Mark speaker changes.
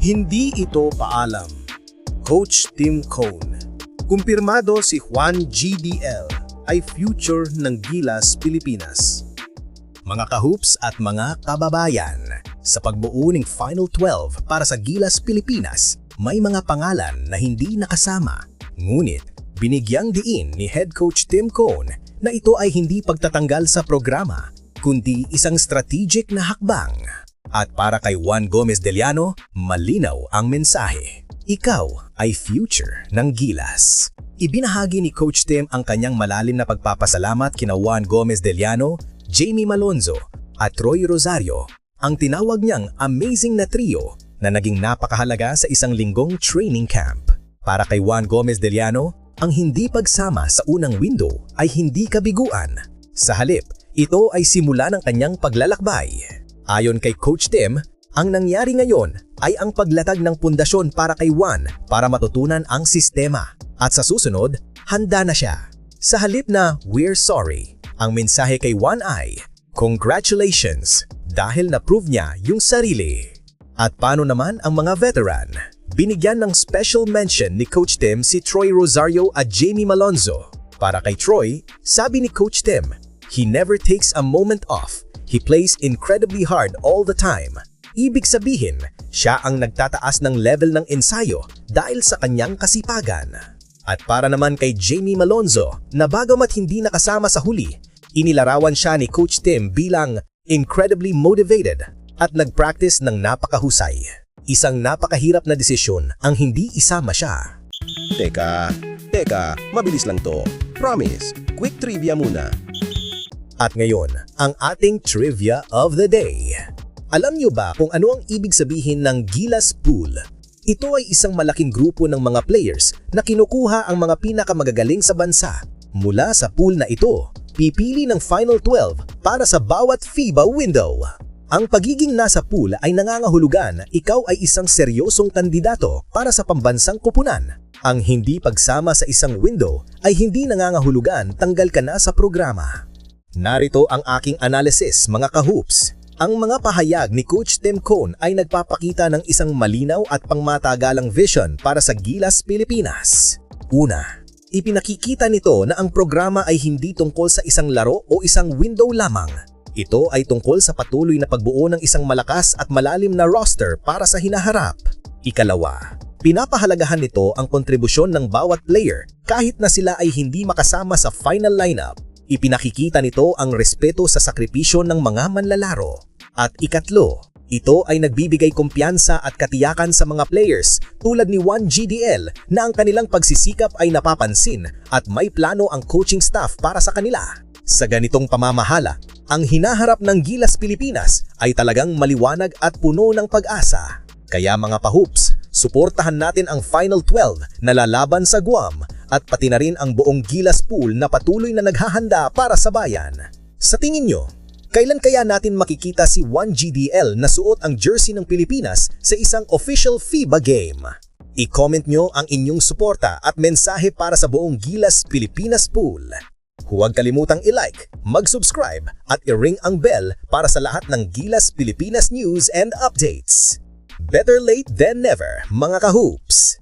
Speaker 1: Hindi ito paalam. Coach Tim Cone. Kumpirmado si Juan GDL ay future ng Gilas Pilipinas. Mga kahoops at mga kababayan, sa pagbuo ng Final 12 para sa Gilas Pilipinas, may mga pangalan na hindi nakasama. Ngunit, binigyang diin ni Head Coach Tim Cone na ito ay hindi pagtatanggal sa programa, kundi isang strategic na hakbang. At para kay Juan Gomez Deliano, malinaw ang mensahe. Ikaw ay future ng Gilas. Ibinahagi ni Coach Tim ang kanyang malalim na pagpapasalamat kina Juan Gomez Deliano, Jamie Malonzo at Troy Rosario, ang tinawag niyang amazing na trio na naging napakahalaga sa isang linggong training camp. Para kay Juan Gomez Deliano, ang hindi pagsama sa unang window ay hindi kabiguan. Sa halip, ito ay simula ng kanyang paglalakbay. Ayon kay Coach Tim, ang nangyari ngayon ay ang paglatag ng pundasyon para kay Juan para matutunan ang sistema. At sa susunod, handa na siya. Sa halip na we're sorry, ang mensahe kay Juan ay congratulations dahil na-prove niya yung sarili. At paano naman ang mga veteran? Binigyan ng special mention ni Coach Tim si Troy Rosario at Jamie Malonzo. Para kay Troy, sabi ni Coach Tim, he never takes a moment off. He plays incredibly hard all the time. Ibig sabihin, siya ang nagtataas ng level ng ensayo dahil sa kanyang kasipagan. At para naman kay Jamie Malonzo, na bagamat hindi nakasama sa huli, inilarawan siya ni Coach Tim bilang incredibly motivated at nag-practice ng napakahusay. Isang napakahirap na desisyon ang hindi isama siya.
Speaker 2: Teka, teka, mabilis lang to. Promise, quick trivia muna.
Speaker 1: At ngayon, ang ating trivia of the day. Alam niyo ba kung ano ang ibig sabihin ng Gilas Pool? Ito ay isang malaking grupo ng mga players na kinukuha ang mga pinakamagagaling sa bansa. Mula sa pool na ito, pipili ng Final 12 para sa bawat FIBA window. Ang pagiging nasa pool ay nangangahulugan na ikaw ay isang seryosong kandidato para sa pambansang kupunan. Ang hindi pagsama sa isang window ay hindi nangangahulugan tanggal ka na sa programa. Narito ang aking analysis mga kahoops. Ang mga pahayag ni Coach Tim Cone ay nagpapakita ng isang malinaw at pangmatagalang vision para sa Gilas Pilipinas. Una, ipinakikita nito na ang programa ay hindi tungkol sa isang laro o isang window lamang. Ito ay tungkol sa patuloy na pagbuo ng isang malakas at malalim na roster para sa hinaharap. Ikalawa, pinapahalagahan nito ang kontribusyon ng bawat player kahit na sila ay hindi makasama sa final lineup. Ipinakikita nito ang respeto sa sakripisyo ng mga manlalaro. At ikatlo, ito ay nagbibigay kumpiyansa at katiyakan sa mga players tulad ni Juan GDL na ang kanilang pagsisikap ay napapansin at may plano ang coaching staff para sa kanila. Sa ganitong pamamahala, ang hinaharap ng Gilas Pilipinas ay talagang maliwanag at puno ng pag-asa. Kaya mga pahoops, suportahan natin ang Final 12 na lalaban sa Guam at pati na rin ang buong Gilas Pool na patuloy na naghahanda para sa bayan. Sa tingin nyo, kailan kaya natin makikita si 1GDL na suot ang jersey ng Pilipinas sa isang official FIBA game? I-comment nyo ang inyong suporta at mensahe para sa buong Gilas Pilipinas Pool. Huwag kalimutang i-like, mag-subscribe at i-ring ang bell para sa lahat ng Gilas Pilipinas news and updates. Better late than never, mga kahoops!